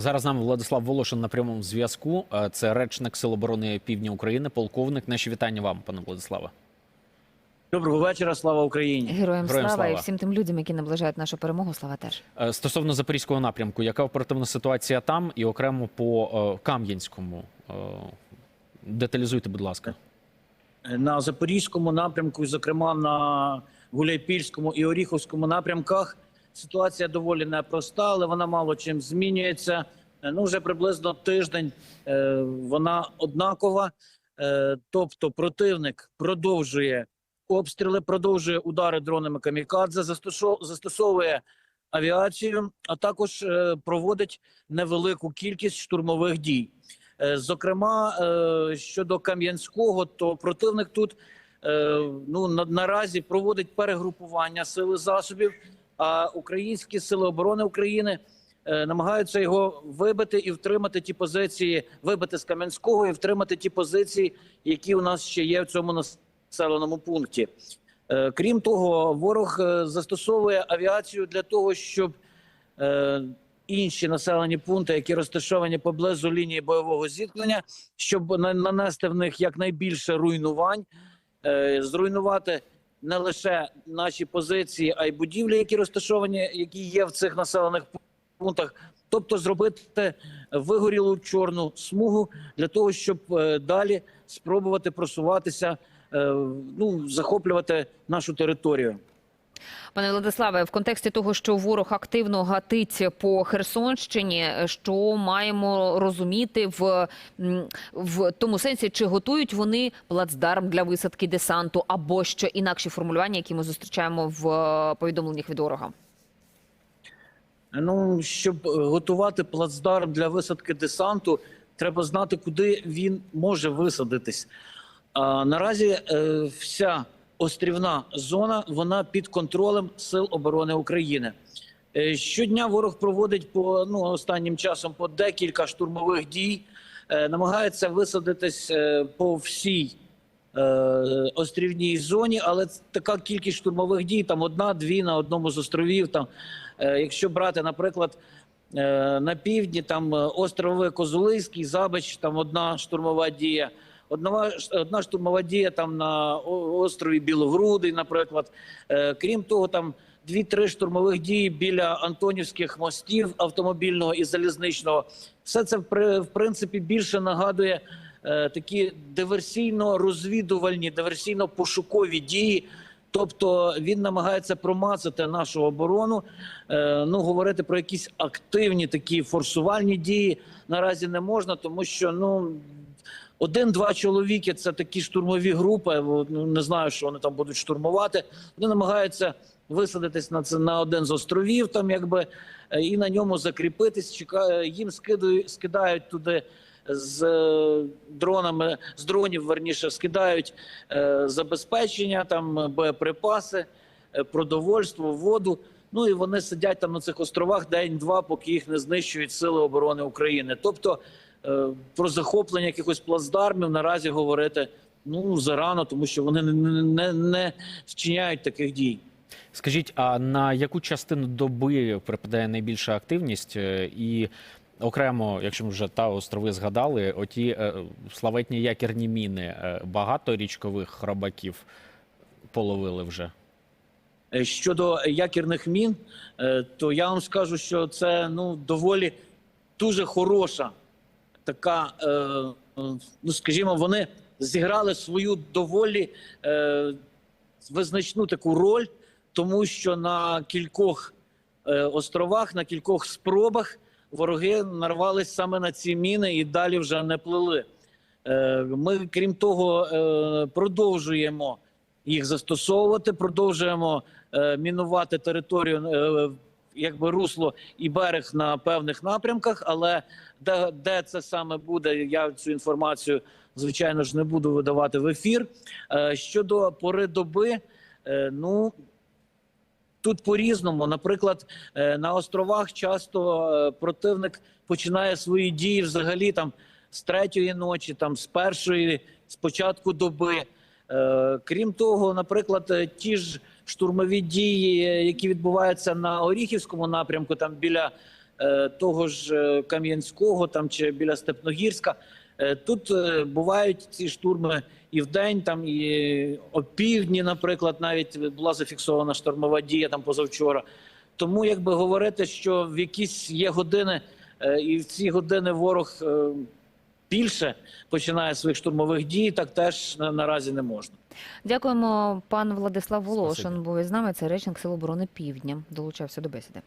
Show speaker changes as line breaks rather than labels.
Зараз з нами Владислав Волошин на прямому зв'язку. Е, Це речник Сил оборони Півдня України, полковник. Наші вітання вам, пане Владиславе.
Доброго вечора, слава Україні.
Героям
Героям, слава,
слава.
і всім тим людям, які наближають нашу перемогу. Слава теж.
Е, Стосовно запорізького напрямку, яка оперативна ситуація там і окремо по е, Кам'янському? Деталізуйте, будь ласка.
На запорізькому напрямку, і, зокрема на Гуляйпільському і Оріховському напрямках, ситуація доволі непроста, але вона мало чим змінюється. Е, Ну, вже приблизно тиждень е, вона однакова. Е, Тобто, противник продовжує обстріли, продовжує удари дронами камікадзе, застосовує авіацію, а також проводить невелику кількість штурмових дій. Зокрема, щодо Кам'янського, то противник тут ну на, наразі проводить перегрупування сили засобів. А українські сили оборони України е, намагаються його вибити і втримати ті позиції, вибити з Кам'янського і втримати ті позиції, які у нас ще є в цьому населеному пункті. Е, Крім того, ворог е, застосовує авіацію для того, щоб інші населені пункти, які розташовані поблизу лінії бойового зіткнення, щоб нанести в них якнайбільше руйнувань, зруйнувати не лише наші позиції, а й будівлі, які розташовані, які є в цих населених пунктах. Тобто зробити вигорілу чорну смугу для того, щоб е, далі спробувати просуватися, е, ну захоплювати нашу територію.
Пане Владиславе, в контексті того, що ворог активно гатить по Херсонщині, що маємо розуміти в, в тому сенсі, чи готують вони плацдарм для висадки десанту або що інакші формулювання, які ми зустрічаємо в е, повідомленнях від ворога?
Ну, щоб е, готувати плацдарм для висадки десанту, треба знати, куди він може висадитись. А наразі е, вся острівна зона вона під контролем Сил оборони України. Е, щодня ворог проводить по ну останнім часом по декілька штурмових дій, е, намагається висадитись е, по всій острівній зоні, але така кількість штурмових дій там одна-дві на одному з островів. Там, якщо брати, наприклад, на півдні, там острови Козулиський, Забич, там одна штурмова дія. Одна, одна штурмова дія там на острові Білогрудий, наприклад. Е, крім того, там дві-три штурмових дії біля Антонівських мостів автомобільного і залізничного. Все це в при- в принципі більше нагадує е, такі диверсійно-розвідувальні, диверсійно-пошукові дії. Тобто він намагається промацати нашу оборону. Е, ну говорити про якісь активні такі форсувальні дії наразі не можна, тому що ну. Один-два чоловіки це такі штурмові групи. Ну не знаю, що вони там будуть штурмувати. Вони намагаються висадитись на це на один з островів, там якби е, і на ньому закріпитись. Чекає їм скидають, скидають туди з е, дронами, з дронів верніше скидають е, забезпечення, там боєприпаси, е, продовольство, воду. Ну і вони сидять там на цих островах день-два, поки їх не знищують сили оборони України. Тобто про захоплення якихось плацдармів наразі говорити ну зарано, тому що вони не, не, не, не вчиняють таких дій.
Скажіть, а на яку частину доби припадає найбільша активність? Е, І окремо, якщо ми вже та острови згадали, оті е, славетні якірні міни, е, багато річкових хробаків половили вже.
Е, Щодо якірних мін, е, то я вам скажу, що це ну доволі дуже хороша така, е, е, ну скажімо, вони зіграли свою доволі е, визначну таку роль, тому що на кількох островах, на кількох спробах вороги нарвались саме на ці міни і далі вже не плили. Ми, крім того, продовжуємо їх застосовувати, продовжуємо мінувати територію, якби русло і берег на певних напрямках. Але де, де це саме буде, я цю інформацію звичайно ж не буду видавати в ефір. Е, Щодо пори доби, е, ну тут по-різному. Наприклад, е, на островах часто противник починає свої дії взагалі там з третьої ночі, там з першої, з початку доби. Крім того, наприклад, ті ж штурмові дії, які відбуваються на Оріхівському напрямку, там біля е, того ж е, Кам'янського там чи біля Степногірська. Е, Тут бувають ці штурми і вдень, там і опівдні, наприклад, навіть була зафіксована штурмова дія там позавчора. Тому якби говорити, що в якісь є години, і в ці години ворог більше починає своїх штурмових дій, так теж наразі не можна.
Дякуємо, пан Владислав Волошин.
Спасибі.
Був із нами. Це речник Сил оборони Півдня. Долучався до бесіди.